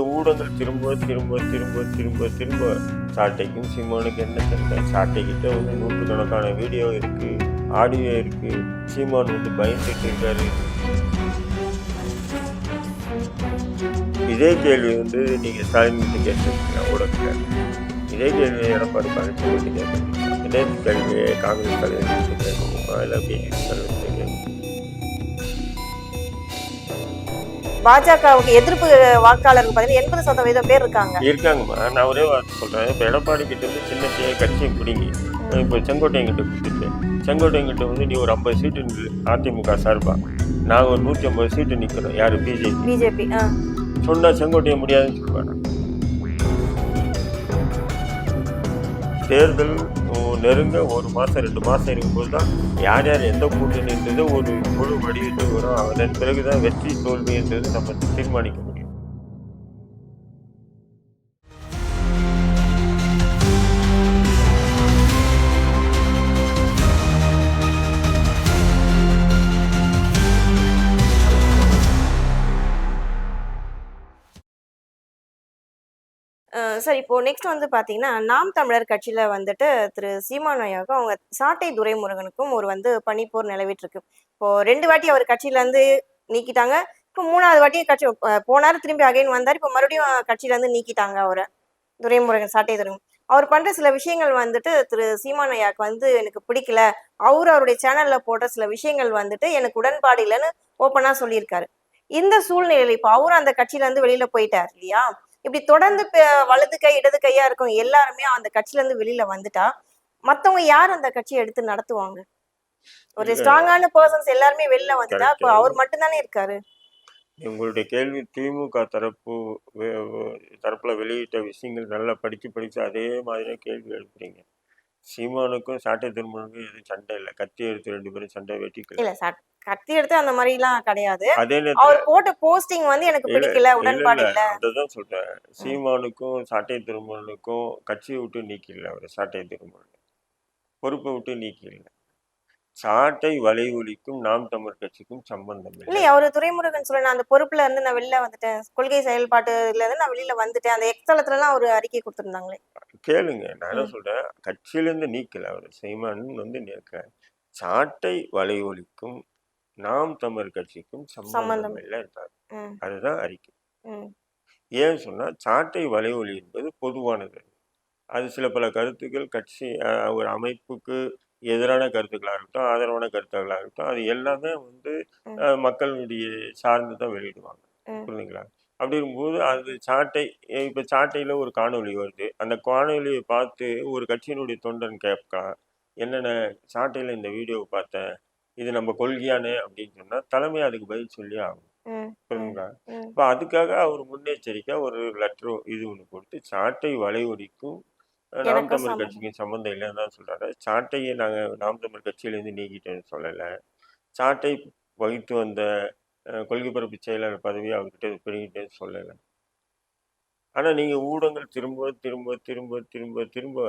ஊடகங்கள் திரும்ப திரும்ப திரும்ப திரும்ப திரும்ப சாட்டைக்கும் சீமானுக்கு என்ன சண்டை சாட்டைக்கிட்ட வந்து நூற்றுக்கணக்கான வீடியோ இருக்கு ஆடியோ இருக்கு. சீமான் வந்து பயந்துட்டு இருக்காரு. இதே கேள்வி வந்து நீங்க ஸ்டாலின் கேட்டிருக்கீங்க ஊடகத்தில். இதே கேள்வி எடப்பாடி பழனிசாமி கேட்டிருக்கீங்க. இதே கேள்வியை காங்கிரஸ் தலைவர் கிட்ட இல்லை பிஜேபி பாஜகவுக்கு எதிர்ப்பு வாக்காளர்கள் பார்த்தீங்கன்னா எண்பது சதவீதம் பேர் இருக்காங்க. இருக்காங்கம்மா நான் ஒரே வார்த்தை சொல்கிறேன் இப்போ எடப்பாடி கிட்ட இருந்து சின்ன கட்சியை பிடிங்கி இப்போ செங்கோட்டையன் கிட்ட கொடுத்துட்டு செங்கோட்டையன் கிட்ட வந்து நீ ஒரு ஐம்பது சீட்டு நில்லு அதிமுக சார்பா? நான் ஒரு நூற்றி ஐம்பது சீட்டு நிற்கிறோம் யார்? பிஜேபி. பிஜேபி சொன்னால் செங்கோட்டையன் முடியாதுன்னு சொல்லுவாங்க தேர்தல் நெருங்க ஒரு மாதம் ரெண்டு மாதம் இருக்கும்போது தான் யார் யார் எந்த கூட்டணின்றது ஒரு முழு வடிவத்துக்கு வரும். அதன் பிறகு தான் வெற்றி தோல்வின்றது நம்ம தீர்மானிக்கணும். சார் இப்போ நெக்ஸ்ட் வந்து பாத்தீங்கன்னா நாம் தமிழர் கட்சியில வந்துட்டு திரு. சீமானாயாவுக்கும் அவங்க சாட்டை துரைமுருகனுக்கும் ஒரு வந்து பனிப்போர் நிலவிட்டு இருக்கு இப்போ ரெண்டு வாட்டி அவர் கட்சியில இருந்து நீக்கிட்டாங்க. இப்போ மூணாவது வாட்டி கட்சி அஹ் போனாரு திரும்பி அகைன் வந்தார். இப்போ மறுபடியும் கட்சியில இருந்து நீக்கிட்டாங்க அவரை. துரைமுருகன் சாட்டை துரைமுருகன். அவர் பண்ற சில விஷயங்கள் வந்துட்டு திரு. சீமான் ஐயாக்கு வந்து எனக்கு பிடிக்கல. அவர் அவருடைய சேனல்ல போடுற சில விஷயங்கள் வந்துட்டு எனக்கு உடன்பாடு இல்லைன்னு ஓப்பனா சொல்லியிருக்காரு. இந்த சூழ்நிலையில இப்போ அவரும் அந்த கட்சியில இருந்து வெளியில போயிட்டார் இல்லையா? இப்படி தொடர்ந்து வலது கை இடது கையா இருக்கும் எல்லாருமே அந்த கட்சியில இருந்து வெளியில வந்துட்டா மத்தவங்க யார் அந்த கட்சியை எடுத்து நடத்துவாங்க ஒரு. ஸ்ட்ராங்கான பர்சன்ஸ் எல்லாருமே வெளில வந்துட்டா இப்போ. அவர் மட்டும்தானே இருக்காரு உங்களுடைய கேள்வி திமுக தரப்பு தரப்புல வெளியிட்ட விஷயங்கள் நல்லா படிச்சு படிச்சு அதே மாதிரியே கேள்வி எழுப்புறீங்க சீமானுக்கும் சாட்டை திருமணனுக்கும் எதுவும் சண்டை இல்லை. கத்தி எடுத்து ரெண்டு பேரும் சண்டை வெட்டிக்கல இல்ல கத்தி எடுத்து அந்த மாதிரி எல்லாம் கிடையாது. அதே அவர் போட்ட போஸ்டிங் வந்து எனக்கு பிடிக்கல உடன்பாடு இல்ல அதுதான் சொல்றேன். சீமானுக்கும் சாட்டை திருமணனுக்கும் கட்சியை விட்டு நீக்கல அவர் சாட்டை திருமணன். பொறுப்பை விட்டு நீக்கல. சாட்டை வலைவலிக்கும் நாம் தமிழ் கட்சிக்கும் சம்பந்தம் இல்லை. அவரு துரைமுருகன் சொல்ல நான் அந்த பொறுப்புல இருந்து நான் வெளில வந்துட்டேன். கொள்கை செயல்பாட்டுல இருந்து நான் வெளியில வந்துட்டேன். அந்த எக்ஸலத்துல எல்லாம் ஒரு அறிக்கை கொடுத்திருந்தாங்களே. கேளுங்க. நான் என்ன ம். சொல்றேன்? கட்சியிலேருந்து நீக்கல. அவர் சீமான் வந்து நீக்க சாட்டை வலை ஒலிக்கும் நாம் தமிழ் கட்சிக்கும் சம்பந்தம். இல்லை ம், அதுதான் அறிக்கை. ஏன் சொன்னா சாட்டை வலை ஒலி என்பது பொதுவானது. அது சில பல கருத்துக்கள் கட்சி ஒரு அமைப்புக்கு எதிரான கருத்துக்களாக இருக்கட்டும் ஆதரவான கருத்துக்களாக இருக்கட்டும் அது எல்லாமே வந்து மக்களுடைய சார்ந்து தான் வெளியிடுவாங்க. ம். புரியுதுங்களா அப்படி இருக்கும்போது அது சாட்டை இப்போ சாட்டையில் ஒரு காணொளி வருது. அந்த காணொளியை பார்த்து ஒரு கட்சியினுடைய தொண்டன் கேட்கலாம் என்னென்ன சாட்டையில் இந்த வீடியோவை பார்த்தேன் இது நம்ம கொள்கையானே அப்படின்னு சொன்னால் தலைமை அதுக்கு பதில் சொல்லி ஆகும். இப்போ அதுக்காக அவர் முன்னெச்சரிக்கை ஒரு லெட்டர் இது ஒன்று கொடுத்து சாட்டை வலைவலிக்கும் அஹ், நாம் தமிழ். கட்சிக்கும் சம்மந்தம் இல்லைன்னு தான் சொல்கிறாரு சாட்டையை நாங்கள் நாம் தமிழ் கட்சியிலேருந்து நீக்கிட்டேன்னு சொல்லலை. சாட்டை வகித்து வந்த கொள்கை பரப்பு செயலாளர் பதவியை அவர்கிட்ட பிடிக்கிட்டேன்னு சொல்லலை. ஆனால் நீங்கள் ஊடகங்கள் திரும்ப திரும்ப திரும்ப திரும்ப திரும்ப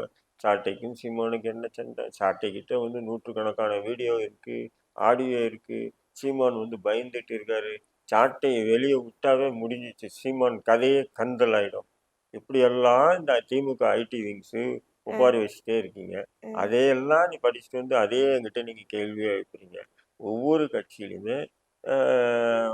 சாட்டைக்கும் சீமானுக்கு என்ன சண்டை? சாட்டைக்கிட்ட வந்து நூற்றுக்கணக்கான வீடியோ இருக்கு ஆடியோ இருக்கு. சீமான் வந்து பயந்துட்டு இருக்காரு. சாட்டையை வெளியே விட்டாவே முடிஞ்சிச்சு. சீமான் கதையே கந்தல் ஆயிடும் இப்படியெல்லாம் இந்த திமுக ஐடி விங்ஸு ஒப்பாரி வச்சுட்டே இருக்கீங்க. அதையெல்லாம் நீ படிச்சுட்டு வந்து அதே என்கிட்ட நீங்கள் கேள்வியாக வைக்கிறீங்க ஒவ்வொரு கட்சியிலுமே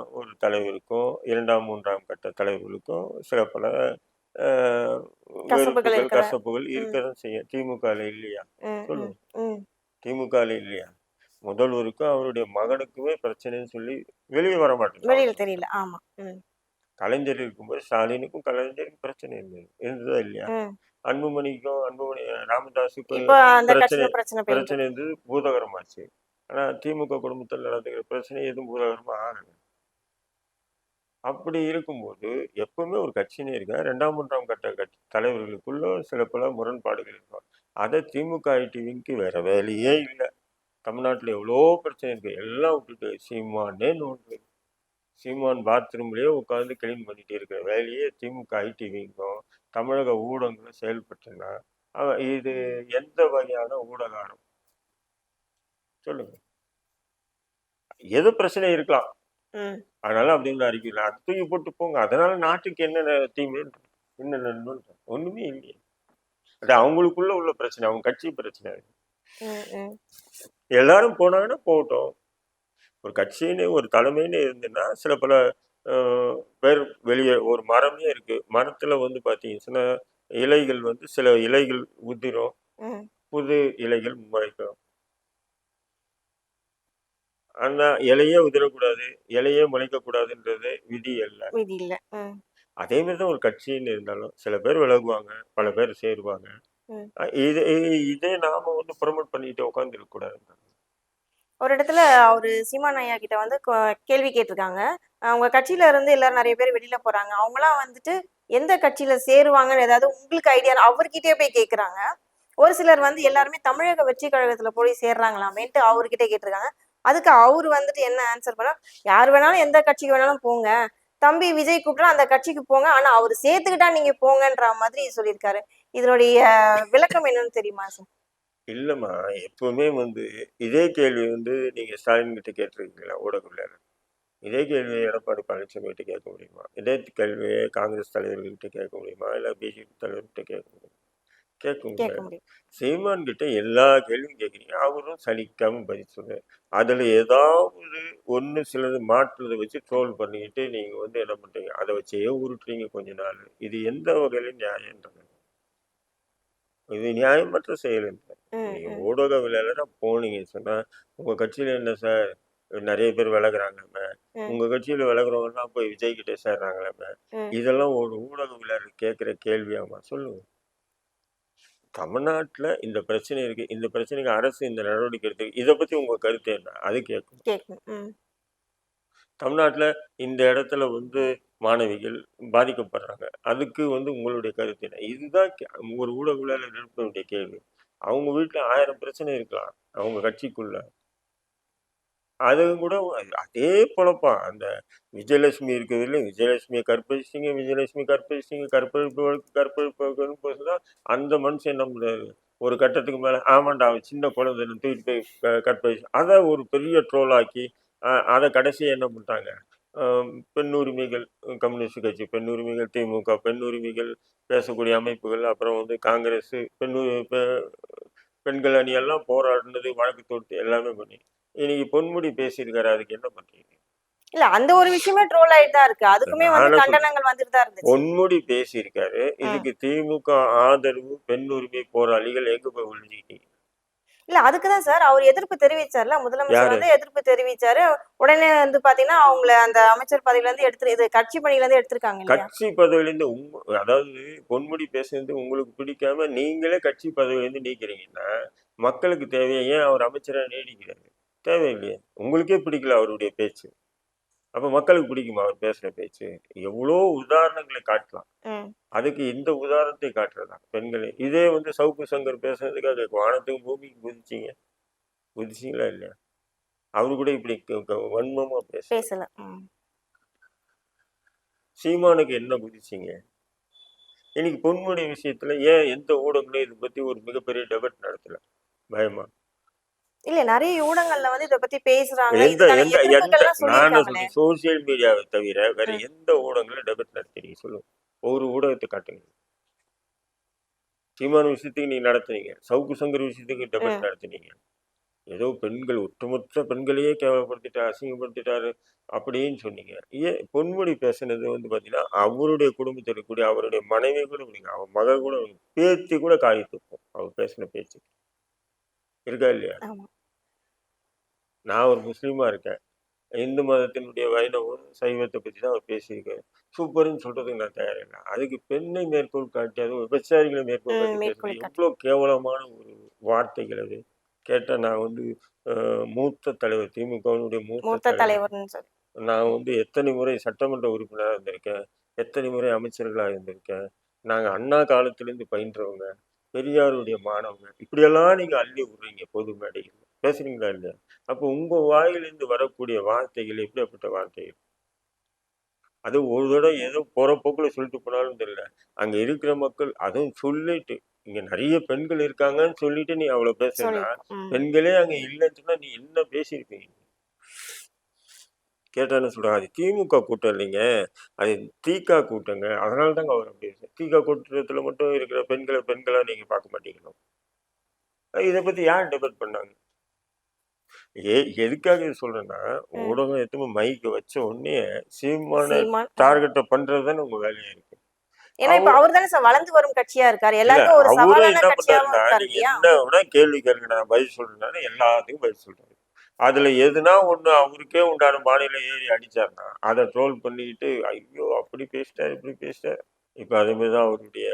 ஒரு தலைவருக்கும் இரண்டாம் மூன்றாம் கட்ட தலைவர்களுக்கும் சில பல வெறுப்புகள். கசப்புகள் இருக்கதான் செய்யும். திமுகல இல்லையா? சொல்லுங்க. திமுகல இல்லையா? முதல்வருக்கும் அவருடைய மகனுக்குமே பிரச்சனைன்னு சொல்லி வெளியே வர மாட்டேங்குது வெளியில தெரியல. ஆமா கலைஞர் இருக்கும்போது ஸ்டாலினுக்கும் கலைஞருக்கும் பிரச்சனை இருந்தது இருந்ததா இல்லையா. அன்புமணிக்கும் அன்புமணி ராமதாஸுக்கும் பிரச்சனை- பிரச்சனை இருந்தது பூதகரமாச்சு. ஆனால் திமுக குடும்பத்தில் நடந்துக்கிற பிரச்சனை எதுவும் பூதகரமா ஆகலை. அப்படி இருக்கும்போது எப்பவுமே ஒரு கட்சினே இருக்கேன் ரெண்டாம் மூன்றாம் கட்ட கட்சி தலைவர்களுக்குள்ள சில பல முரண்பாடுகள் இருக்கும். அதை திமுக ஐடிவிக்கு வேற வேலையே இல்லை. தமிழ்நாட்டில் எவ்வளோ பிரச்சனை இருக்குது எல்லாம் விட்டுட்டு சீமானே நோண்டு சீமான் பாத்ரூம்லயே உட்காந்து கிளீன் பண்ணிகிட்டு இருக்கிற வேலையே திமுக ஐடிவிங்கும் தமிழக ஊடகங்களும் செயல்பட்டுனா இது எந்த வகையான ஊடகம் சொல்லுங்க. எது பிரச்சனை இருக்கலாம். அதனால அப்படின்னு அறிக்கையில் அது தூக்கி போட்டு போங்க. அதனால நாட்டுக்கு என்ன தீமை என்ன நன்மை ஒண்ணுமே இல்லையே. அது அவங்களுக்குள்ள உள்ள பிரச்சனை. அவங்க கட்சி பிரச்சனை. எல்லாரும் போனாங்கன்னா போகட்டும். ஒரு கட்சின்னு ஒரு தலைமைன்னு இருந்துன்னா சில பல பேர் வெளியே ஒரு மரமே இருக்கு. மரத்துல வந்து பார்த்தீங்கன்னா இலைகள் வந்து சில இலைகள் உதிரும். புது இலைகள் முளைக்கும். ஆனா இலையே உதிரக்கூடாது இலையே முளைக்கக்கூடாதுன்றது விதி அல்ல விதி இல்ல. அதே மாதிரி தான் ஒரு கட்சின்னு இருந்தாலும் சில பேர் விலகுவாங்க பல பேர் சேருவாங்க. ம். அஹ் இது இ- இதே நாம வந்து ப்ரொமோட் பண்ணிட்டு உட்காந்துருக்க கூடாது ஒரு இடத்துல அவரு சீமான் ஐயா கிட்ட வந்து கொ- கேள்வி கேட்டிருக்காங்க. அஹ் உங்க கட்சியில இருந்து எல்லாரும் நிறைய பேர் வெளியில போறாங்க. அவங்களாம் வந்துட்டு எந்த கட்சியில சேருவாங்கன்னு ஏதாவது உங்களுக்கு ஐடியா அவர்கிட்டயே போய் கேக்குறாங்க. ஒரு சிலர் வந்து எல்லாருமே தமிழக வெற்றி கழகத்துல போய் சேர்றாங்களாமேன்ட்டு அவர்கிட்ட கேட்டிருக்காங்க. அதுக்கு அவர் வந்துட்டு என்ன ஆன்சர் பண்ணா யார் வேணாலும் எந்த கட்சிக்கு வேணாலும் போங்க. தம்பி விஜய் கூப்பிட்டா அந்த கட்சிக்கு போங்க. ஆனா அவர் சேர்த்துக்கிட்டா நீங்க போங்கன்ற மாதிரி சொல்லியிருக்காரு. இதனுடைய விளக்கம் என்னன்னு தெரியுமா சார்? இல்லைம்மா எப்பவுமே வந்து இதே கேள்வி வந்து நீங்க ஸ்டாலின் கிட்ட கேட்டிருக்கீங்களா ஊடகவியலாளர் இதே கேள்வியை எடப்பாடி பழனிசாமி கிட்ட கேட்க முடியுமா? இதே கேள்வியை காங்கிரஸ் தலைவர்கள்கிட்ட கேட்க முடியுமா? இல்லை பிஜேபி தலைவர்கிட்ட கேட்க முடியுமா? கேட்க முடியாது சீமான் கிட்ட எல்லா கேள்வியும் கேட்குறீங்க. அவரும் சலிக்காம பதில் சொல்றாரு. அதுல ஏதாவது ஒண்ணு சிலது மாற்றுறதை வச்சு ட்ரோல் பண்ணிக்கிட்டு நீங்க வந்து என்ன பண்றீங்க? அதை வச்சே உருட்டுறீங்க கொஞ்ச நாள். இது எந்த வகையில நியாயன்றது இது நியாயமற்ற செயல் இல்லை ம், நீங்க ம். ஊடகவியலாளரா போனீங்க. சொன்னா உங்க கட்சியில என்ன சார்? நிறைய பேர் விலகுறாங்களாமே. உங்க கட்சியில விலகுறவங்கலாம் போய் விஜய் கிட்ட சேர்றாங்களாமே. இதெல்லாம் ஒரு ஊடகவியலாளர் கேட்கிற கேள்வியாமா? சொல்லுங்க. தமிழ்நாட்டுல இந்த பிரச்சனை இருக்கு. இந்த பிரச்சனைக்கு அரசு இந்த நடவடிக்கை எடுத்து இதை பத்தி உங்க கருத்து என்ன? அது கேட்கும் கேட்கணும் ம். தமிழ்நாட்டுல இந்த இடத்துல வந்து மாணவிகள் பாதிக்கப்படுறாங்க. அதுக்கு வந்து உங்களுடைய கருத்து என்ன? இதுதான் ஒரு ஊடகவியலாளர் எழுப்ப வேண்டிய கேள்வி. அவங்க வீட்டுல ஆயிரம் பிரச்சனை இருக்கலாம். அவங்க கட்சிக்குள்ள. அது கூட அதே பொழப்பா. அந்த விஜயலட்சுமி இருக்குது இல்லை. விஜயலட்சுமியை கற்பழிச்சிங்க விஜயலட்சுமி கற்பழிச்சிங்க கற்பழிப்பு கற்பழிப்பு போதுதான் அந்த மனுஷன் என்ன பண்றாரு ஒரு கட்டத்துக்கு மேலே ஆமாண்டா அவன் சின்ன குழந்தை தூக்கிட்டு போய் க- கற்பழிச்சு அதை ஒரு பெரிய ட்ரோல் ஆக்கி அதை கடைசியாக என்ன பண்ணிட்டாங்க? பெண் உரிமைகள் கம்யூனிஸ்ட் கட்சி பெண் உரிமைகள் திமுக பெண் உரிமைகள் பேசக்கூடிய அமைப்புகள் அப்புறம் வந்து காங்கிரஸ் பெண் பெ- பெண்கள் அணி எல்லாம் போராடினது வழக்கு தொடுத்து எல்லாமே பண்ணி இன்னைக்கு பொன்முடி பேசியிருக்காரு அதுக்கு என்ன பண்றீங்க? இல்ல அந்த ஒரு விஷயமே ட்ரோல் ஆயிட்டு தான் இருக்கு. அதுக்குமே வந்து கண்டனங்கள் வந்துட்டு தான் இருந்துச்சு. பொன்முடி பேசியிருக்காரு. இதுக்கு திமுக ஆதரவு பெண் உரிமை போராளிகள் எங்க போய் ஒழிஞ்சுக்கிட்டீங்க இல்ல அதுக்குதான் சார் அவர் எதிர்ப்பு தெரிவிச்சார்ல முதலமைச்சர்? வந்து எதிர்ப்பு தெரிவிச்சாரு. உடனே வந்து பாத்தீங்கன்னா அவங்கள அந்த அமைச்சர் பதவியில இருந்து எடுத்து இது கட்சி பணியில இருந்து எடுத்திருக்காங்க கட்சி பதவியிலேருந்து உங்க அதாவது பொன்முடி பேசுறது உங்களுக்கு பிடிக்காம நீங்களே கட்சி பதவியிலேருந்து நீக்கிறீங்கன்னா மக்களுக்கு தேவையா? ஏன் அவர் அமைச்சரா நீடிக்கிறாரு? தேவையில்லையே. உங்களுக்கே பிடிக்கல அவருடைய பேச்சு. அப்ப மக்களுக்கு பிடிக்குமா அவர் பேசுற பேச்சு? எவ்வளோ உதாரணங்களை காட்டலாம். அதுக்கு இந்த உதாரணத்தை காட்டுறதா பெண்களை இதே வந்து சவுக்கு சங்கர் பேசுறதுக்காக வானத்துக்கும் பூமிக்கு குதிச்சிங்க. குதிச்சிங்களா இல்லையா? அவரு கூட இப்படி க- க- வன்மமா பேச பேசல. சீமானுக்கு என்ன குதிச்சிங்க? இன்னைக்கு பொன்முடி விஷயத்துல ஏன் எந்த ஊடகங்களும் இதை பத்தி ஒரு மிகப்பெரிய டெபேட் நடத்தல? பயமா? இல்ல நிறைய ஊடகங்கள்ல வந்து இத பத்தி பேசுறாங்க. எந்த சோசியல் மீடியாவை தவிர வேற. எந்த ஊடகங்களும் டெபேட் நடத்துறீங்க? சொல்லுங்க. ஒரு ஊடகத்தை காட்டுங்க. சீமான் விஷயத்துக்கு நீங்க நடத்துனீங்க. சவுக்கு சங்கர் விஷயத்துக்கு டெபேட். நடத்துனீங்க. ஏதோ பெண்கள் ஒட்டுமொத்த பெண்களையே கேவலப்படுத்திட்டாரு அசிங்கப்படுத்திட்டாரு அப்படின்னு சொன்னீங்க. ஏன் பொன்முடி பேசுனது வந்து பாத்தீங்கன்னா அவருடைய குடும்பத்தில் இருக்கக்கூடிய அவருடைய மனைவி கூட அவன் மகள் கூட. பேத்தி கூட காரி அவர் பேசின பேச்சு இருக்கா இல்லையா நான் ஒரு முஸ்லீமா இருக்கேன். இந்து மதத்தினுடைய வைணவம் சைவத்தை பத்தி தான் அவர் பேசியிருக்காரு. சூப்பர்னு சொல்றதுக்கு நான் தயாரில்லை அதுக்கு பெண்ணை மேற்கோள் காட்டி அது விபச்சாரிகளை மேற்கோள் காட்டி. எவ்வளவு கேவலமான ஒரு வார்த்தைகள் அது. கேட்டா நான் வந்து மூத்த தலைவர் திமுகவினுடைய மூத்த தலைவர். நான் வந்து எத்தனை முறை சட்டமன்ற உறுப்பினராக இருந்திருக்கேன். எத்தனை முறை அமைச்சர்களாக இருந்திருக்கேன். நாங்க அண்ணா காலத்திலேருந்து பயின்றவங்க. பெரியாருடைய மாணவங்க இப்படியெல்லாம் நீங்க அள்ளி விடுறீங்க பொது மேடைகள் பேசுறீங்களா இல்லையா? அப்போ உங்க வாயிலிருந்து வரக்கூடிய வார்த்தைகள் எப்படிப்பட்ட வார்த்தைகள்? அது ஒரு தடவை ஏதோ போக்குல சொல்லிட்டு போனாலும் தெரியல. அங்க இருக்கிற மக்கள் அதுவும் சொல்லிட்டு இங்க நிறைய பெண்கள் இருக்காங்கன்னு சொல்லிட்டு நீ சொல்லியிருக்கோம் ம். பெண்களே அங்க இல்லைன்னு சொன்னா நீ என்ன பேசியிருப்பீங்க? கேட்டா என்ன சொல்றாங்க அது திமுக கூட்டம் இல்லைங்க. அது தீகா கூட்டங்க. அதனால தாங்க அவர் அப்படி. தீகா கூட்டத்துல மட்டும் இருக்கிற பெண்களை பெண்களா நீங்க பார்க்க மாட்டீங்களோ? இதை பத்தி யார் டிபேட் பண்ணாங்க? ஏ எதுக்காக இது சொல்றேன்னா. ஊடகம் எத்தனை மைக்க வச்ச உடனே சீமான டார்கெட்டை பண்றது தானே உங்க வேலையா இருக்கு. ஏன்னா இப்ப அவர் தானே வளர்ந்து வரும் கட்சியா இருக்காரு. எல்லாருக்கும் ஒரு சவாலான கட்சியாவும் இருக்காரு என்ன கேள்வி கேளுங்க. நான் பதில் சொல்றேன்னா எல்லாத்துக்கும் பதில் சொல்றாரு அதுல எதுனா ஒண்ணு அவருக்கே உண்டான மாநில ஏறி அடிச்சாருன்னா அதை ட்ரோல் பண்ணிக்கிட்டு ஐயோ அப்படி பேசிட்டாரு இப்படி பேசிட்டாரு. இப்ப அதே மாதிரிதான் அவருடைய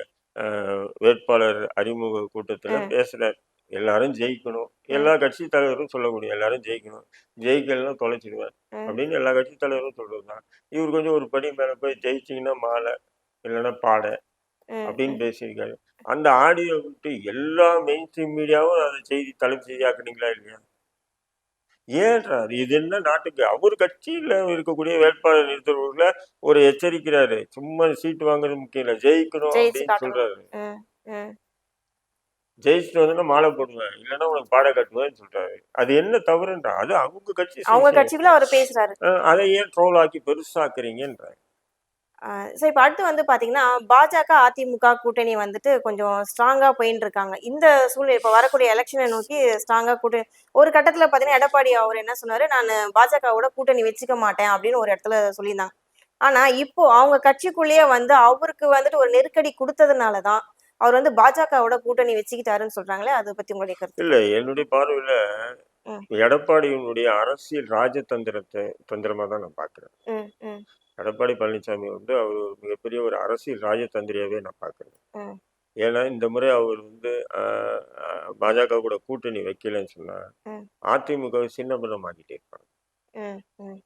வேட்பாளர் அறிமுக கூட்டத்துல ம். பேசுறாரு. எல்லாரும் ஜெயிக்கணும். எல்லா கட்சி தலைவரும் சொல்லக்கூடிய எல்லாரும் ஜெயிக்கணும். ஜெயிக்கலாம் தொலைச்சிடுவேன். அப்படின்னு எல்லா கட்சி தலைவரும் சொல்றதுதான். இவர் கொஞ்சம் ஒரு படி மேல போய் ஜெயிச்சீங்கன்னா மாலை இல்லைன்னா பாடை அப்படின்னு. பேசியிருக்காரு. அந்த ஆடியோ விட்டு எல்லா மெயின் ஸ்ட்ரீம் மீடியாவும் அதை செய்தி தலைப்பு செய்தியாக்குனீங்களா இல்லையா? ஏன்றாரு இது என்ன நாட்டுக்கு? அவர் கட்சியில இருக்கக்கூடிய வேட்பாளர் நிறுத்தவர்கள ஒரு எச்சரிக்கிறாரு. சும்மா சீட்டு வாங்குறது முக்கியம் இல்லை. ஜெயிக்கணும் அப்படின்னு சொல்றாரு. ஜெயிச்சுட்டு வந்து மாலை போடுவேன். இல்லைன்னா உனக்கு பாட கட்டுவேன்னு சொல்றாரு. அது என்ன தவறுன்றா? அது அவங்க கட்சி அவங்க கட்சிக்குள்ள அவர் பேசுறாரு. அதை ஏன் ட்ரோல் ஆக்கி பெருசாக்குறீங்கன்ற சரி இப்ப அடுத்து வந்து பாத்தீங்கன்னா பாஜக அதிமுக கூட்டணி வந்துட்டு கொஞ்சம் ஸ்ட்ராங்கா போயின்னு இருக்காங்க இந்த சூழ்நிலை இப்ப வரக்கூடிய எலெக்ஷனை நோக்கி ஸ்ட்ராங்கா கூட்டணி ஒரு கட்டத்துல பாத்தீங்கன்னா எடப்பாடி அவர் என்ன சொன்னாரு? நான் பாஜகவோட கூட்டணி வச்சுக்க மாட்டேன் அப்படின்னு ஒரு இடத்துல சொல்லியிருந்தாங்க. ஆனா இப்போ அவங்க கட்சிக்குள்ளேயே வந்து அவருக்கு வந்துட்டு ஒரு நெருக்கடி கொடுத்ததுனாலதான் அவர் வந்து பாஜகவோட கூட்டணி வச்சுக்கிட்டாருன்னு சொல்றாங்களே அதை பத்தி உங்களுடைய கருத்து? இல்ல என்னுடைய பார்வையில. எடப்பாடியினுடைய அரசியல் ராஜதந்திரத்தை தந்திரமா தான் நான் பாக்குறேன். எடப்பாடி பழனிசாமி வந்து அவர் ஒரு மிகப்பெரிய ஒரு அரசியல் ராஜதந்திரியாவே நான் பார்க்குறேன். ஏன்னா இந்த முறை அவர் வந்து பாஜக கூட கூட்டணி வைக்கலன்னு சொன்னா. அதிமுக சின்ன ஆக்கிட்டே இருப்பாங்க.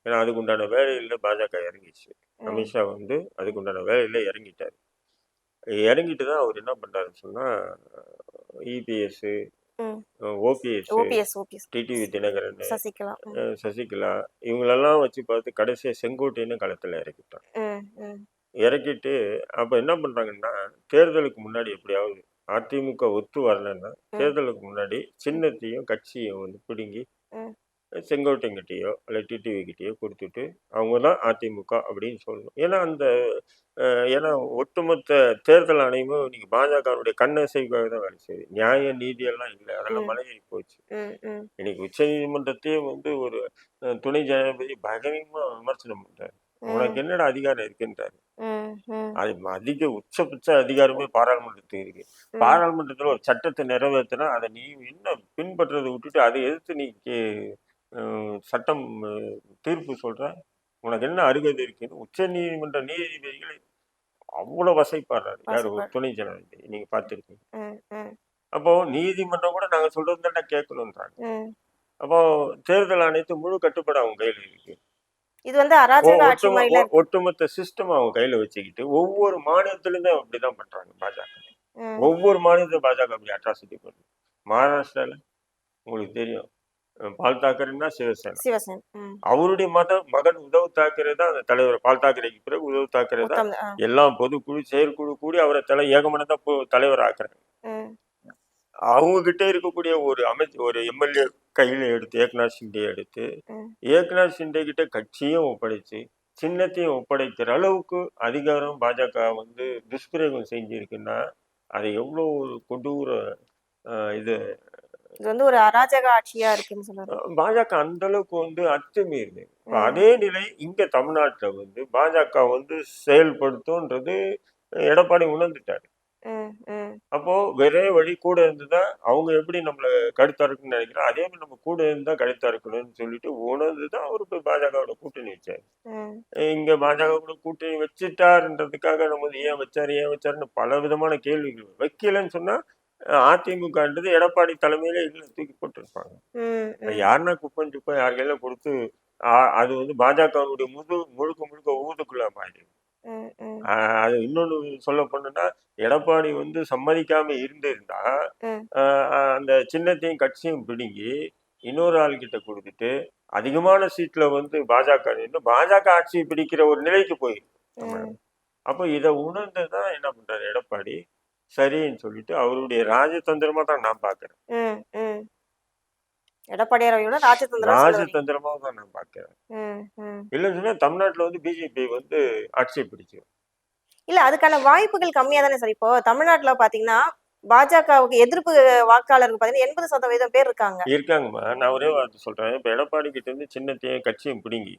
ஏன்னா அதுக்கு உண்டான வேலையில பாஜக இறங்கிச்சு அமித்ஷா வந்து அதுக்கு உண்டான வேலையில இறங்கிட்டார். இறங்கிட்டு தான் அவர் என்ன பண்றாருன்னு சொன்னா இபிஎஸ் ம். OPS. OPS OPS. TTV Dinakaran. Sasikala Sasikala. இவங்களெல்லாம் வச்சு பார்த்து கடைசியா செங்கோட்டைன்னு களத்துல இறக்கிட்டாங்க இறக்கிட்டு அப்ப என்ன பண்றாங்கன்னா தேர்தலுக்கு முன்னாடி எப்படியாவது அதிமுக ஒத்து வரலன்னா. தேர்தலுக்கு முன்னாடி சின்னத்தையும் கட்சியும் வந்து பிடுங்கி. செங்கோட்டைங்கிட்டயோ இல்லை டிடிவி கிட்டயோ கொடுத்துட்டு அவங்க தான் அதிமுக அப்படின்னு சொல்லணும். ஏன்னா அந்த ஏன்னா ஒட்டுமொத்த தேர்தல் ஆணையமும் நீங்க பாஜகவுடைய கண்ணசைக்காக தான் வேலை செய்யுது. நியாய நீதி எல்லாம் இல்லை. அதெல்லாம். மலையேறி போச்சு. இன்னைக்கு உச்ச நீதிமன்றத்தையே வந்து ஒரு துணை ஜனாதிபதி பகிரங்கமா விமர்சனம் பண்றாரு. உனக்கு என்னடா அதிகாரம் இருக்குன்றாரு. அது அதிக உச்சபட்ச அதிகாரமே பாராளுமன்றத்துக்கு இருக்கு. பாராளுமன்றத்துல ஒரு சட்டத்தை நிறைவேற்றினா அதை நீ என்ன பின்பற்றதை விட்டுட்டு அதை எதிர்த்து நீ சட்டம் தீர்ப்பு சொல்ற உனக்கு என்ன அருகதை இருக்குன்னு உச்ச நீதிமன்ற நீதிபதிகளை அவ்வளவு வசைப்பாடுறாரு யார்? துணை ஜனாதிபதி. நீங்க பார்த்துருக்கீங்க. அப்போ நீதிமன்றம் கூட நாங்க சொல்றது தானே கேட்கணுன்றாங்க. அப்போ தேர்தல் ஆணையத்து முழு கட்டுப்பாடு அவங்க கையில இருக்கு. இது வந்து அராஜக ஒட்டுமொத்த சிஸ்டம் அவங்க கையில வச்சுக்கிட்டு ஒவ்வொரு மாநிலத்திலும் அப்படிதான் பண்றாங்க பாஜக. ஒவ்வொரு மாநிலத்திலும் பாஜக அப்படி அட்ராசிட்டி பண்ணுது. மகாராஷ்டிரால உங்களுக்கு தெரியும். பால் தாக்கரேன்னா சிவசேனா. சிவசேன். அவருடைய மத மகன் உத்தவ் தாக்கரே தான் அந்த தலைவர். பால் தாக்கரேக்கு பிறகு உத்தவ் தாக்கரே தான் எல்லாம் பொதுக்குழு செயற்குழு கூடி அவரை தலை ஏகமனதா தலைவர் ஆக்குறாங்க அவங்க கிட்ட இருக்கக்கூடிய ஒரு அமைச்சர் ஒரு எம்எல்ஏ கையில எடுத்து ஏக்நாத் ஷிண்டே எடுத்து ஏக்நாத் ஷிண்டே கிட்ட கட்சியும் ஒப்படைச்சு சின்னத்தையும் ஒப்படைக்கிற அளவுக்கு அதிகாரம் பாஜக வந்து துஷ்பிரயோகம் செஞ்சிருக்குன்னா அது எவ்வளோ கொடூர இது இது வந்து ஒரு அராஜக ஆட்சியா இருக்குன்னு சொல்றாரு. பாஜக அந்த அளவுக்கு வந்து அத்துமீறுது அதே நிலை இங்க தமிழ்நாட்டுல வந்து பாஜக வந்து செயல்படுத்தும்ன்றது எடப்பாடி உணர்ந்துட்டாரு. அப்போ ஒரே வழி கூட இருந்துதான் அவங்க எப்படி நம்மள கழுத்தா இருக்குன்னு நினைக்கிறோம் அதே மாதிரி நம்ம கூட இருந்தா கழுத்தா இருக்கணும்னு சொல்லிட்டு உணர்ந்துதான் அவரு போய் பாஜகவோட கூட்டணி வச்சாரு. இங்க பாஜக கூட கூட்டணி வச்சுட்டாருன்றதுக்காக நம்ம ஏன் வச்சாரு ஏன் வச்சாருன்னு பல விதமான கேள்விகள் வைக்கலன்னு சொன்னா அதிமுகன்றது எடப்பாடி தலைமையில இல்ல தூக்கி போட்டிருப்பாங்க. யாருன்னா குப்பம் சுப்பம் யார் கையில கொடுத்து அது வந்து பாஜகவுடைய முழு முழுக்க முழுக்க ஊதுக்குள்ள மாறி ம், ம், அது இன்னொன்னு சொல்ல போனோம்னா எடப்பாடி வந்து சம்மதிக்காம இருந்திருந்தா அந்த சின்னத்தையும் கட்சியும் பிடுங்கி இன்னொரு ஆள் கிட்ட கொடுத்துட்டு அதிகமான சீட்ல வந்து பாஜக நின்று பாஜக ஆட்சியை பிடிக்கிற ஒரு நிலைக்கு போயிருக்கு அப்போ இதை உணர்ந்துதான் என்ன பண்றாரு எடப்பாடி? சரின்னு சொல்லிட்டு அவருடைய ராஜதந்திரமா தான் நான் பாக்குறேன். ம், ம். எடப்பாடியார் அவர்களோட ராஜதந்திரம் ராஜதந்திரமா தான் நான் பாக்குறேன். இல்லைன்னு சொன்னா தமிழ்நாட்டுல வந்து பிஜேபி வந்து ஆட்சியை பிடிக்கும் இல்ல அதுக்கான வாய்ப்புகள் கம்மியா தானே சார்? இப்போ தமிழ்நாட்டுல பாத்தீங்கன்னா பாஜகவுக்கு எதிர்ப்பு வாக்காளர்கள் பாத்தீங்கன்னா எண்பது சதவீதம் பேர் இருக்காங்க. இருக்காங்கம்மா. நான் ஒரே வார்த்தை சொல்றேன். இப்ப எடப்பாடி கிட்ட இருந்து சின்னத்தையும் கட்சியும் பிடுங்கி.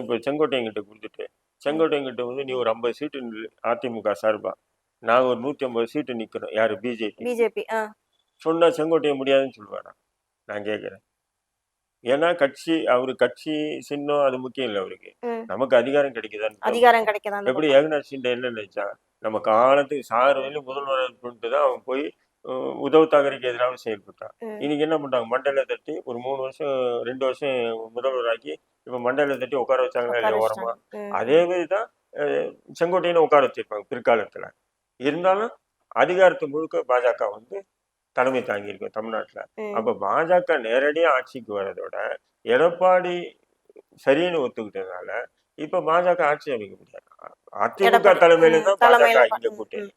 இப்ப செங்கோட்டையன் கிட்ட கொடுத்துட்டு செங்கோட்டையன் கிட்ட வந்து நீ ஒரு ஐம்பது சீட்டு அதிமுக சார்பா. நாங்க ஒரு நூத்தி ஐம்பது சீட்டு நிக்கிறோம். யாரு? பிஜேபி பிஜேபி சொன்னா செங்கோட்டையன் முடியாதுன்னு சொல்லுவாரா? நான் கேட்கிறேன் ஏன்னா கட்சி அவரு கட்சி சின்னம் அது முக்கியம் இல்லை அவருக்கு. நமக்கு அதிகாரம் கிடைக்குதான்னு பாரு. அதிகாரம் கிடைக்கதான் எப்படி ஏகநாத் சிண்டே என்ன நினைச்சான் நம்ம காலத்துக்கு சாறு வரையிலும் முதல்வர் தான் அவன் போய் அஹ், உத்தவ் தாக்கரேக்கு எதிராக செயல்பட்டான். இன்னைக்கு என்ன பண்றாங்க? மண்டல தட்டி ஒரு மூணு வருஷம் ரெண்டு வருஷம் முதல்வராக்கி இப்ப மண்டல தட்டி உட்கார வச்சாங்களா இல்லையா ஓரமா? அதே மாதிரி தான் செங்கோட்டையனை உட்கார வச்சிருப்பாங்க பிற்காலத்துல. இருந்தாலும் அதிகாரத்தை முழுக்க பாஜக வந்து தலைமை தாங்கியிருக்கும் தமிழ்நாட்டுல. அப்ப பாஜக நேரடியா ஆட்சிக்கு வர்றதோட எடப்பாடி சரின்னு ஒத்துக்கிட்டதுனால இப்ப பாஜக ஆட்சி அமைக்க முடியாது. அதிமுக தலைமையில தான் பாஜக இங்க கூட்டணி.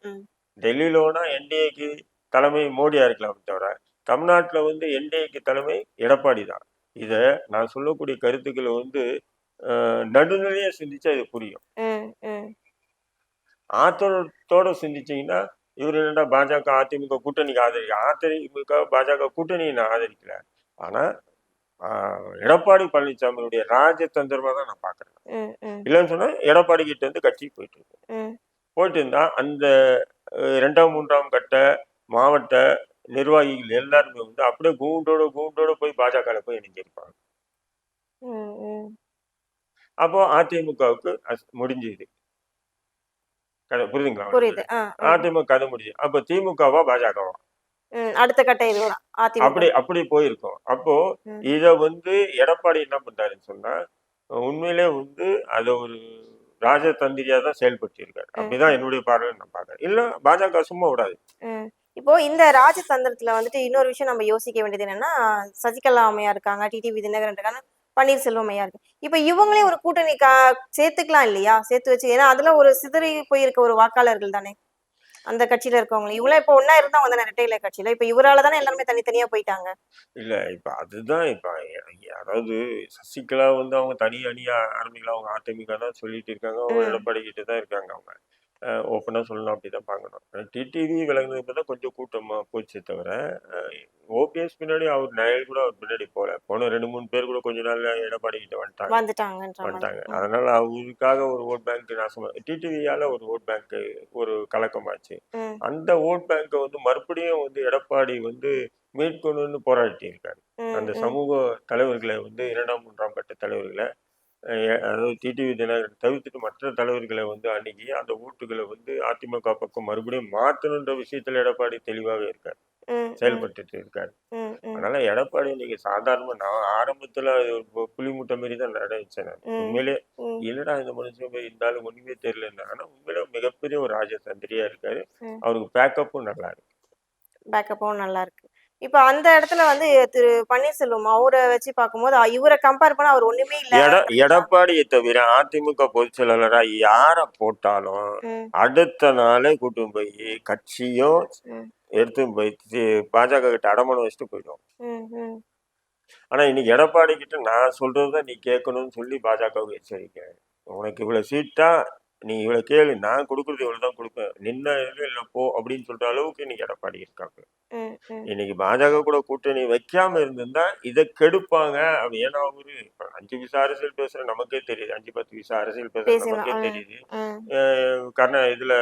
டெல்லியில வேணா என்டிஏக்கு தலைமை மோடியா இருக்கலாம் தவிர தமிழ்நாட்டுல வந்து என்டிஏக்கு தலைமை எடப்பாடி தான். இத நான் சொல்லக்கூடிய கருத்துக்களை வந்து நடுநிலையா சிந்திச்சா இது புரியும். ஆத்திரத்தோட சிந்திச்சீங்கன்னா இவர் என்னடா பாஜக அதிமுக கூட்டணிக்கு ஆதரிக்க அதிமுக பாஜக கூட்டணியை நான் ஆதரிக்கல. ஆனா ஆஹ், எடப்பாடி பழனிசாமியுடைய ராஜதந்திரமா தான் நான் பாக்குறேன். இல்லைன்னு சொன்னா எடப்பாடி கிட்ட இருந்து கட்சி போயிட்டு இருக்கு. போயிட்டு இருந்தா அந்த அஹ், இரண்டாம் மூன்றாம் கட்ட மாவட்ட நிர்வாகிகள் எல்லாருமே வந்து அப்படியே கூண்டோட கூண்டோட போய் பாஜக போய் இணைஞ்சிருப்பாங்க. அப்போ அதிமுகவுக்கு முடிஞ்சுது. புரியுதுங்களா புரியுது. அதிமுக கதை முடிஞ்சு. அப்ப திமுகவா பாஜகவா? அடுத்த கட்ட அப்படி அப்படி போயிருக்கோம். அப்போ. இத வந்து எடப்பாடி என்ன பண்றாருன்னு சொன்னா உண்மையிலே வந்து அத ஒரு ராஜதந்திரியா தான் செயல்பட்டு இருக்காரு அப்படிதான் என்னுடைய பார்வையில நான் பாக்குறேன் இல்ல பாஜக சும்மா விடாது. இப்போ இந்த ராஜதந்திரத்துல வந்துட்டு இன்னொரு விஷயம் நம்ம யோசிக்க வேண்டியது என்னன்னா சசிகலா அம்மையா இருக்காங்க டிடிவி தினகரன் இருக்காங்க. பன்னீர்செல்வம் ஐயா இருக்கு. இப்போ இவங்களே ஒரு கூட்டணி கா சேர்த்துக்கலாம் இல்லையா? சேர்த்து வச்சு ஏன்னா அதுல ஒரு சிதறி போயிருக்க ஒரு வாக்காளர்கள் தானே? அந்த கட்சியில இருக்கவங்க இவங்களே இப்போ ஒன்னா இருந்தவங்க தானே ரெட்டையில கட்சியில. இப்போ இவரால தானே எல்லாருமே தனித்தனியா போயிட்டாங்க. இல்ல இப்ப அதுதான் இப்ப அதாவது சசிகலா வந்து அவங்க தனி அணியா ஆரம்பிக்கலாம் அவங்க அதிமுக தான் சொல்லிட்டு இருக்காங்க. அவங்க. எடப்பாடி கிட்ட தான் இருக்காங்க அவங்க. ஓப்பனா சொல்லணும் அப்படிதான் பார்க்கணும். டிடிவி விலகுனது தான் கொஞ்சம் கூட்டமா போச்சே தவிர ஓபிஎஸ் பின்னாடி அவர் நயல் கூட அவர் பின்னாடி போல போன ரெண்டு மூணு பேர் கூட கொஞ்ச நாள்ல எடப்பாடி கிட்ட வந்துட்டாங்க. வந்துட்டாங்க. அதனால அவருக்காக ஒரு ஓட் பேங்க் நாசமா டிடிவியால ஒரு ஓட் பேங்க் ஒரு கலக்கமாச்சு. அந்த ஓட் பேங்கை வந்து மறுபடியும் வந்து எடப்பாடி வந்து மீட்கணும்னு போராடி இருக்காரு. அந்த சமூக தலைவர்களை வந்து இரண்டாம் மூன்றாம் கட்ட தலைவர்களை அதாவது டிடிவி தினகரன் தவிர்த்துட்டு மற்ற தலைவர்களை வந்து அணுகி அந்த ஓட்டுகளை வந்து அதிமுக பக்கம் மறுபடியும் மாத்தணுன்ற விஷயத்துல எடப்பாடி தெளிவாக இருக்காரு. செயல்பட்டுட்டு இருக்காரு. அதனால எடப்பாடி நீங்க சாதாரணமா நான் ஆரம்பத்துல அது ஒரு பு- புலி முட்டை மாரி தான் நடந்துச்சேன். உண்மையிலே இல்லடா இந்த மனுஷன் போய் இருந்தாலும் ஒண்ணுமே தெரியல ஆனா உண்மையிலே மிகப்பெரிய ஒரு ராஜதந்திரியா இருக்காரு. அவருக்கு பேக்கப்பும் நல்லா இருக்கு. பேக்கப்பும் நல்லா இருக்கு. இப்போ அந்த இடத்துல வந்து திரு பன்னீர்செல்வம் அவரை வச்சு பார்க்கும்போது இவரை கம்பேர் பண்ண அவர் ஒண்ணுமே இல்ல. எட எடப்பாடியை தவிர அதிமுக பொதுச் செயலாளரா யார போட்டாலும் அடுத்த நாளே கூட்டு போய் கட்சியும் ம், எடுத்து போய் பாஜக கிட்ட அடமானம் வச்சுட்டு போயிடும். ஆனா இன்னைக்கு எடப்பாடி கிட்ட நான் சொல்றதுதான் நீ கேட்கணும்னு சொல்லி பாஜகவுக்கு எச்சரிக்கிறேன் உனக்கு இவ்வளவு சீட்டா நீ இவ்வளவு கேளு நான் கொடுக்கறது இவ்வளவுதான் கொடுப்பேன். நின்ன இது இல்ல போ அப்படின்னு சொல்ற அளவுக்கு இன்னைக்கு எடப்பாடி இருக்காங்க. இன்னைக்கு பாஜக கூட கூட்டணி வைக்காம இருந்திருந்தா இதை கெடுப்பாங்க அப்படி. ஏன்னா அவரு அஞ்சு விசா அரசியல் பேசுற நமக்கே தெரியுது. அஞ்சு பத்து விசா அரசியல் பேசுற நமக்கே. தெரியுது. கர்நா இதுல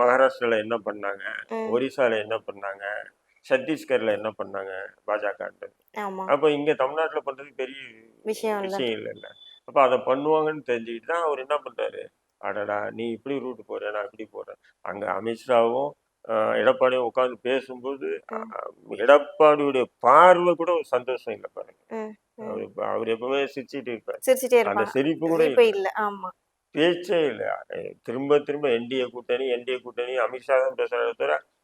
மகாராஷ்டிரால என்ன பண்ணாங்க. ஒரிசால என்ன பண்ணாங்க? சத்தீஸ்கர்ல என்ன பண்ணாங்க பாஜக அப்ப இங்க தமிழ்நாட்டுல பண்றது பெரிய விஷயம் இல்ல. இல்ல அப்ப அதை பண்ணுவாங்கன்னு தெரிஞ்சுக்கிட்டு தான் அவர் என்ன பண்றாரு? அடடா நீ இப்படி ரூட் போற நான் இப்படி போறேன். அங்க அமித்ஷாவும் எடப்பாடியும் உட்கார்ந்து பேசும்போது எடப்பாடியுடைய பார்வை கூட ஒரு சந்தோஷம் இல்லை பாருங்க. அவர் எப்பவுமே சிரிச்சிட்டு இருப்பாரு. அந்த சிரிப்பு கூட இல்ல. பேச்சே இல்லை. திரும்ப திரும்ப என்டிஏ கூட்டணி என்டிஏ கூட்டணி அமித்ஷா தான் தவிர ஆஹ்,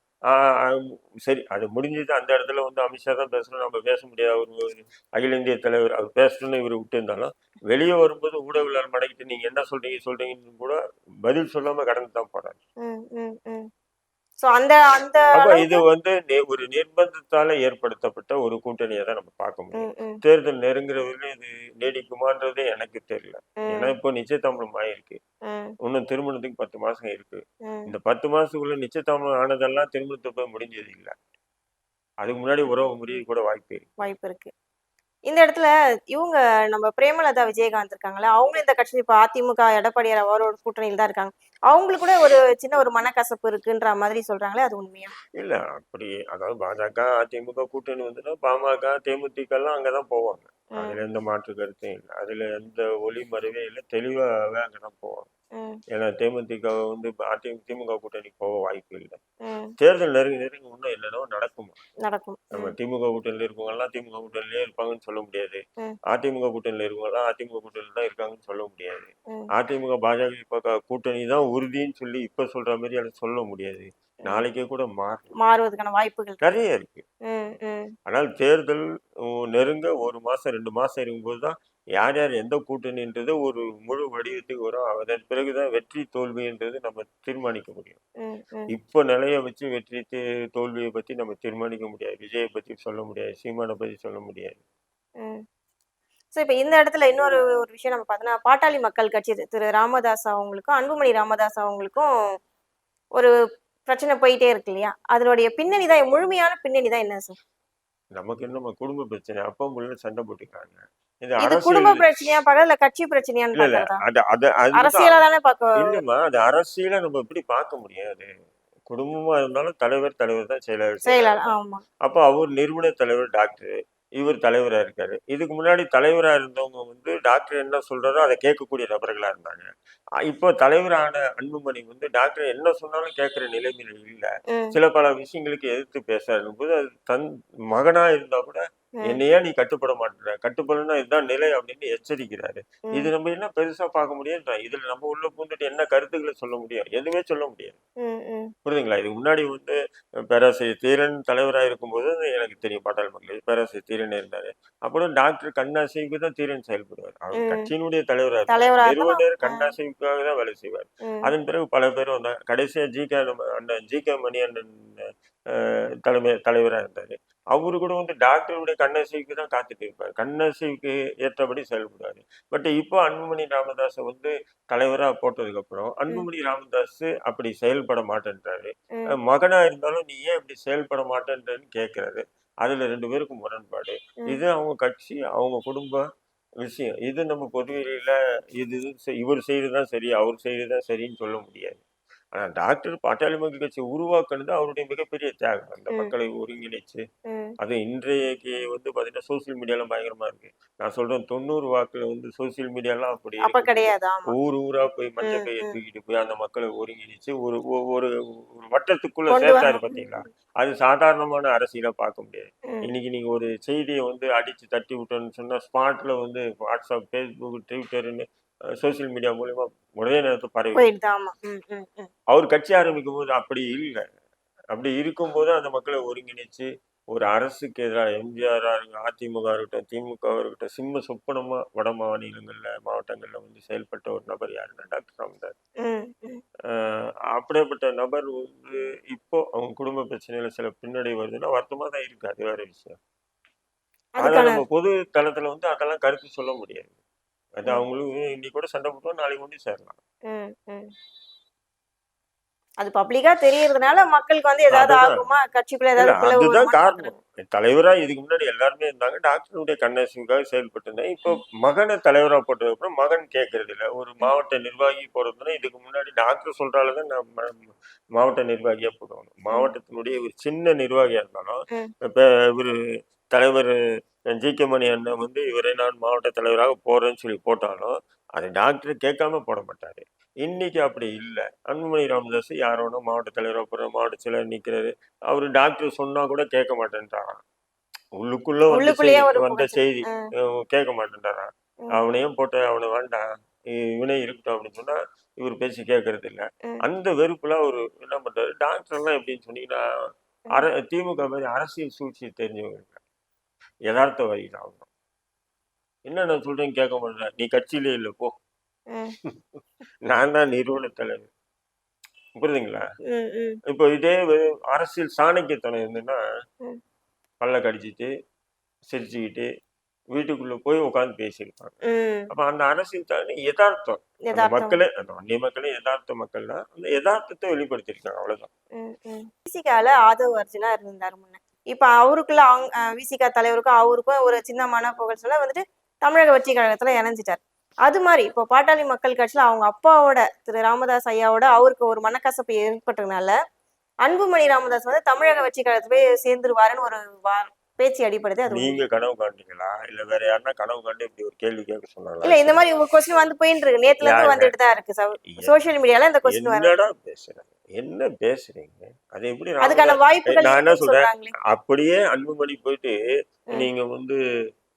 சரி அது முடிஞ்சது. அந்த இடத்துல வந்து அமித்ஷா தான் பேசணும். நம்ம பேச முடியாது. ஒரு அகில இந்திய தலைவர். அவர் பேசணும்னு இவர் விட்டு இருந்தாலும் வெளியே வரும்போது ஊடகவியலாளர் மடக்கிட்டு நீங்க என்ன சொல்றீங்க சொல்றீங்கன்னு கூட பதில் சொல்லாம கடந்து தான் போறாரு. சோ அந்த அந்த இது வந்து ஒரு நிர்பந்தத்தால ஏற்படுத்தப்பட்ட ஒரு கூட்டணியை தான் நம்ம பார்க்க முடியும். தேர்தல் நெருங்குற வரையிலும் இது நீடிக்குமான்றதே எனக்கு தெரியல. ஏன்னா இப்போ நிச்சயதாம்பலம் ஆயிருக்கு. இன்னும் திருமணத்துக்கு பத்து மாசம் இருக்கு. இந்த பத்து மாசத்துக்குள்ள நிச்சயதாம்பலம் ஆனதெல்லாம் திருமணத்தை போய் முடிஞ்சது இல்ல. அதுக்கு முன்னாடி உறவு முறிய கூட வாய்ப்பு இருக்கு. வாய்ப்பு இருக்கு. இந்த இடத்துல இவங்க நம்ம பிரேமலதா விஜயகாந்த் இருக்காங்களா அவங்களும் இந்த கட்சி இப்ப அதிமுக எடப்பாடியார் அவரோட கூட்டணியில் தான் இருக்காங்க. அவங்களுக்கு கூட ஒரு சின்ன ஒரு மனக்கசப்பு இருக்குன்ற மாதிரி சொல்றாங்களே அது உண்மையா? இல்ல அப்படி அதாவது பாஜக அதிமுக கூட்டணி வந்துன்னா பாமக தேமுதிக எல்லாம் அங்கதான் போவாங்க. அதுல எந்த மாற்று கருத்தும் இல்லை. அதுல எந்த ஒளி மறைவே இல்லை. தெளிவாகவே அங்கதான் போவாங்க. ஏன்னா தேமுதிக வந்து அதிமுக திமுக கூட்டணிக்கு போக வாய்ப்பு இல்லை. தேர்தல் நெருங்கி நெருங்கி இன்னும் என்னென்னவோ நடக்குமா? நடக்கும். நம்ம திமுக கூட்டணியில இருக்கவங்க எல்லாம் திமுக கூட்டணியிலே இருப்பாங்கன்னு சொல்ல முடியாது. அதிமுக கூட்டணியில இருக்கவங்க எல்லாம் அதிமுக கூட்டணியில தான் இருக்காங்கன்னு சொல்ல முடியாது. அதிமுக பாஜக இப்ப கூட்டணி தான் உறுதின்னு சொல்லி இப்ப சொல்ற மாதிரி அதை சொல்ல முடியாது. நாளைக்கே கூட மாறும் மாறுவதற்கான வாய்ப்புகள். நிறைய இருக்கு. ஆனால் தேர்தல் நெருங்க ஒரு மாசம் ரெண்டு மாசம் இருக்கும்போது தான் யார் யார் எந்த கூட்டணின்றது ஒரு முழு வடிவத்துக்கு வரும். அதன் பிறகுதான் வெற்றி தோல்வின்றது நம்ம தீர்மானிக்க முடியும். இப்போ நிலைய வச்சு வெற்றி தோல்வியை பத்தி நம்ம தீர்மானிக்க முடியாது. விஜயை பத்தி சொல்ல முடியாது. சீமானை பத்தி சொல்ல முடியாது. சோ இப்ப இந்த இடத்துல இன்னொரு ஒரு விஷயம் நம்ம பார்த்தோம்னா பாட்டாளி மக்கள் கட்சி திரு ராமதாஸ் அவங்களுக்கும் அன்புமணி ராமதாஸ் அவங்களுக்கும் ஒரு பிரச்சனை போயிட்டே இருக்கு இல்லையா? அதனுடைய பின்னணி தான் முழுமையான பின்னணி தான் என்ன சார் நமக்கு என்ன நம்ம குடும்ப பிரச்சனை அப்பா முள்ள சண்டை போட்டுக்கிறாங்க. இது குடும்ப பிரச்சனையா பார்க்கறதா? இல்ல கட்சி பிரச்சனையான்னு அரசியலா தானே பார்க்க இல்லம்மா அது அரசியல நம்ம எப்படி பார்க்க முடியும் அது குடும்பமா இருந்தாலும் தலைவர் தலைவர் தான் செயலாளர் செயலாளர் ஆமா. அப்ப அவர் நிறுவன தலைவர் டாக்டர். இவர் தலைவரா இருக்காரு. இதுக்கு முன்னாடி தலைவரா இருந்தவங்க வந்து டாக்டர் என்ன சொல்றாரோ அதை கேட்கக்கூடிய நபர்களா இருந்தாங்க. இப்போ தலைவரான அன்புமணி வந்து டாக்டர் என்ன சொன்னாலும் கேட்கிற நிலைமையில இல்ல. சில பல விஷயங்களுக்கு எதிர்த்து பேசுறாரு. போது அது தன் மகனா இருந்தா கூட என்னையா நீ கட்டுப்பட மாட்டேற கட்டுப்படனா இதுதான் நிலை அப்படின்னு எச்சரிக்கிறாரு. இது நம்ம என்ன பெருசா பார்க்க முடியும் இதுல நம்ம உள்ள பூந்துட்டு என்ன கருத்துக்களை சொல்ல முடியும்? எதுவுமே சொல்ல முடியாது. புரியுதுங்களா? இதுக்கு முன்னாடி வந்து பேராசிரியர் தீரன் தலைவராக இருக்கும்போது எனக்கு தெரியும் பாட்டாளி மக்கள். பேராசிரியர் தீரன் இருந்தாரு. அப்புறம் டாக்டர் கண்ணாசைவுக்கு தான் தீரன் செயல்படுவார். அவர். கட்சியினுடைய தலைவராக தலைவரா நிறுவனர் கண்ணாசைவுக்காக தான் வேலை செய்வார். அதன் பிறகு பல பேர் வந்தாங்க. கடைசியா ஜி கே அண்ணன் ஜி கே மணி அண்ணன் தலைமை தலைவராக இருந்தாரு. அவரு கூட வந்து டாக்டருடைய கண்ணசைவுக்கு தான் காத்துட்டு இருப்பார். கண்ணசைவுக்கு ஏற்றபடி செயல்படுவாரு. பட் இப்போ அன்புமணி ராமதாஸை வந்து தலைவரா போட்டதுக்கு அப்புறம் ம், அன்புமணி ராமதாஸ் அப்படி செயல்பட மாட்டேன்றாரு. ம், அஹ் மகனா இருந்தாலும் நீ ஏன் இப்படி செயல்பட மாட்டேன்றன்னு கேட்கறாரு அதுல ரெண்டு பேருக்கும் முரண்பாடு. இது அவங்க கட்சி அவங்க குடும்ப விஷயம். இது நம்ம பொதுவெளியில இது இவர் செய்யறதுதான் சரி அவர் செய்யறதுதான் சரின்னு சொல்ல முடியாது. ஆனா டாக்டர் பாட்டாளி மக்கள் கட்சி உருவாக்குனது அவருடைய மிகப்பெரிய தியாகம். அந்த மக்களை ஒருங்கிணைச்சு. அது இன்றைக்கு வந்து பாத்தீங்கன்னா சோசியல் மீடியாலாம் பயங்கரமா இருக்கு. நான் சொல்றேன் தொண்ணூறு வாக்குல வந்து சோசியல் மீடியாலாம் அப்படி கிடையாது ஊர் ஊரா போய் மஞ்சள் ம். தூக்கிட்டு போய் அந்த மக்களை ஒருங்கிணைச்சு ஒரு ஒரு ஒரு வட்டத்துக்குள்ள சேர்த்தாரு பாத்தீங்களா? அது சாதாரணமான அரசியலா பார்க்க முடியாது. இன்னைக்கு நீங்க ஒரு செய்தியை வந்து அடிச்சு தட்டி விட்டோன்னு சொன்னா ஸ்பாட்ல வந்து வாட்ஸ்அப் ஃபேஸ்புக் ட்விட்டர்னு சோசியல் மீடியா மூலியமா ஒரே நேரத்தில் பரவி அவர் கட்சி ஆரம்பிக்கும் போது அப்படி இல்லை. அப்படி இருக்கும்போது அந்த மக்களை ஒருங்கிணைச்சு ஒரு அரசுக்கு எதிராக எம்ஜிஆரா இருக்கட்டும் அதிமுக இருக்கட்டும் திமுக இருக்கட்டும் சிம்ம சொப்பனமா வட மாநிலங்கள்ல மாவட்டங்கள்ல வந்து செயல்பட்ட ஒரு நபர் யாருன்னா டாக்டர் ராமதாஸ். அப்படிப்பட்ட நபர் வந்து இப்போ அவங்க குடும்ப பிரச்சனையில சில பின்னடைவு வருதுன்னா வருத்தமா தான் இருக்கு. அது வேற விஷயம். ஆனா அதுக்கான நம்ம பொது தளத்துல வந்து அதெல்லாம் கருத்து சொல்ல முடியாது. அது ம், அவங்களுக்கு இன்னைக்கு கூட சண்டை போட்டோம் நாளைக்கு கொண்டு சேரலாம். அது பப்ளிக்கா தெரியறதுனால மக்களுக்கு வந்து ஏதாவது ஆகுமா? கட்சிக்குள்ள ஏதாவது அதுதான் காரணம். தலைவரா இதுக்கு முன்னாடி எல்லாருமே இருந்தாங்க. டாக்டருடைய கண்ணசுக்காக செயல்பட்டு இப்போ மகனை தலைவரா போட்டதுக்கு அப்புறம் மகன் கேட்கறது இல்ல. ஒரு மாவட்ட நிர்வாகி போறதுன்னா இதுக்கு முன்னாடி டாக்டர் சொல்றாலதான் நான் ம- மாவட்ட நிர்வாகியா போடுவாங்க. மாவட்டத்தினுடைய ஒரு சின்ன நிர்வாகியா இருந்தாலும் இப்ப இவரு தலைவர் ஜி கே மணி அண்ணன் வந்து இவரை நான் மாவட்ட தலைவராக போறேன்னு சொல்லி போட்டாலும் அது டாக்டர் கேட்காம போட மாட்டாரு. இன்னைக்கு அப்படி இல்லை. அன்புமணி ராமதாஸ் யாரோட மாவட்ட தலைவராக போற மாவட்ட செயலர் நிக்கிறாரு. அவரு டாக்டர் சொன்னா கூட கேட்க மாட்டேன்றாராம். உள்ளுக்குள்ள வந்த ஒரு வந்த செய்தி கேட்க மாட்டேன்றாராம். ம், அவனையும் போட்டு அவனை வேண்டாம் இவனே இருக்கட்டும் அப்படின்னு சொன்னா இவர் பேச்சு கேட்கறது இல்ல. அந்த வெறுப்புல அவரு என்ன பண்றாரு? டாக்டர் எல்லாம் எப்படின்னு சொன்னீங்கன்னா அர திமுக மாதிரி அரசியல் சூழ்ச்சியை தெரிஞ்சவங்க. இல்ல. யதார்த்த வழியில் அவங்க என்ன நான் சொல்றேன் கேட்க மாட்டேன் நீ கட்சியிலே இல்லை போ. நான் தான் நிறுவன தலைவர். புரியுதுங்களா? இப்போ இதே அரசியல் சாணக்கியத்தனம் இருந்துன்னா ம். பல்ல கடிச்சிட்டு சிரிச்சுக்கிட்டு வீட்டுக்குள்ள போய் உட்காந்து பேசியிருப்பாங்க. அப்ப அந்த அரசியல் தானே யதார்த்தம். மக்களே அந்த வன்னிய மக்களே யதார்த்த மக்கள் தான் அந்த யதார்த்தத்தை வெளிப்படுத்தியிருக்காங்க அவ்வளவுதான். ஆதவ அர்ஜுனா இருந்தார் முன்ன. இப்ப அவருக்குள்ள அவங்க அஹ், விசிகா தலைவருக்கும் அவருக்கும் ஒரு சின்ன புகழ் சொல்ல வந்துட்டு தமிழக வெற்றி கழகத்துல இணைஞ்சிட்டார். அது மாதிரி இப்போ பாட்டாளி மக்கள் கட்சியில அவங்க அப்பாவோட திரு ராமதாஸ் ஐயாவோட அவருக்கு ஒரு மனக்கசப்பு ஏற்பட்டதுனால அன்புமணி ராமதாஸ் வந்து தமிழக வெற்றி கழகத்துல போய் சேர்ந்துருவாருன்னு ஒரு பேச்சு அடிப்படுது அது நீங்க கனவு காண்டீங்களா இல்ல வேற யாருன்னா கனவு காண்டு இப்படி ஒரு கேள்வி கேட்க சொன்னாங்களா? இல்ல இந்த மாதிரி ஒரு கொஸ்டின் வந்து போயிட்டு இருக்கு. நேத்துல இருந்து? வந்துட்டு தான் இருக்கு. சோசியல் மீடியால இந்த கொஸ்டின் என்னடா பேசுறேன் என்ன பேசுறீங்க? அது எப்படி அதுக்கான வாய்ப்புகள் நான் என்ன சொல்றேன்? அப்படியே அன்புமணி போயிட்டு. நீங்க வந்து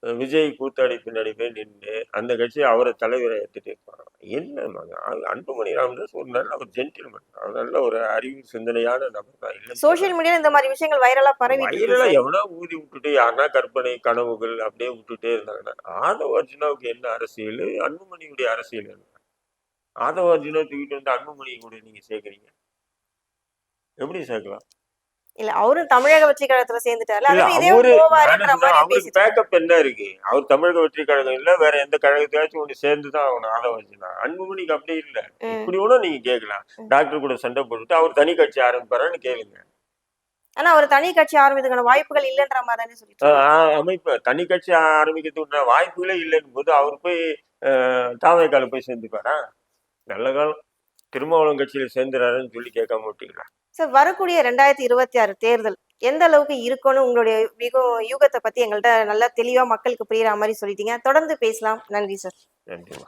விஜய் கூத்தாடி பின்னாடி போய் நின்று அந்த கட்சி அவரை தலைவரை ஏத்துட்டு இருப்பாங்க என்ன மகன்? அன்புமணி ராமதாஸ் ஒரு நல்ல ஒரு ஜென்டில்மேன் அவர் நல்ல ஒரு அறிவு சிந்தனையான நபர் தான். இல்லைன்னு சோசியல் மீடியால இந்த மாதிரி விஷயங்கள் வைரலா பரவிட்டு இருக்கு வயிறுல சார். எவனா ஊதி விட்டுட்டு யாருன்னா கற்பனை கனவுகள் அப்படியே விட்டுட்டே இருந்தாங்கன்னா ஆதவ அர்ஜுனாவுக்கு என்ன அரசியல்? அன்புமணியுடைய அரசியல் என்ன? ஆதவ அர்ஜுனா தூக்கிட்டு வந்து அன்புமணி கூட நீங்க சேர்க்கறீங்க? எப்படி சேர்க்கலாம்? இல்ல அவரும் தமிழக வெற்றி கழகத்துல சேர்ந்துட்டார்ல. இல்ல அதனால இதே அவரு போவாருன்ற நானே சொல்றேன், மாதிரி அவருக்கு பேக்கப் என்ன இருக்கு? அவர் தமிழக வெற்றி கழகம் இல்ல வேற எந்த கழகத்தையாச்சும் ஒண்ணு சேர்ந்து தான் ஆகணும் ஆதவ அர்ஜுனா அன்புமணிக்கு அப்படி இல்ல. இப்படி கூட நீங்க கேட்கலாம். ம். டாக்டர் கூட சண்டை போட்டுட்டு அவர் தனி கட்சி ஆரம்பிப்பாரான்னு கேளுங்க. ஆனா அவர் தனி கட்சி ஆரம்பிக்கிறதுக்கான வாய்ப்புகள் இல்லைன்ற மாதிரி தானே அமைப்பு தனி கட்சி ஆரம்பிக்கிறதுக்கு வாய்ப்புகளே இல்லைன்னு போது அவர் போய் தாவைக்கால போய் சேர்ந்துப்பாரா? நல்ல காலம். திருமாவளம் கட்சியில சேர்ந்துறாருன்னு சொல்லி கேட்காம விட்டீங்களா? சார் வரக்கூடிய ரெண்டாயிரத்தி இருபத்தி ஆறு தேர்தல் எந்த அளவுக்கு இருக்கும்னு உங்களுடைய மிகவும் யூகத்தை பத்தி எங்கள்கிட்ட நல்லா தெளிவா மக்களுக்கு புரியுற மாதிரி சொல்லிட்டீங்க. தொடர்ந்து பேசலாம். நன்றி சார் நன்றிமா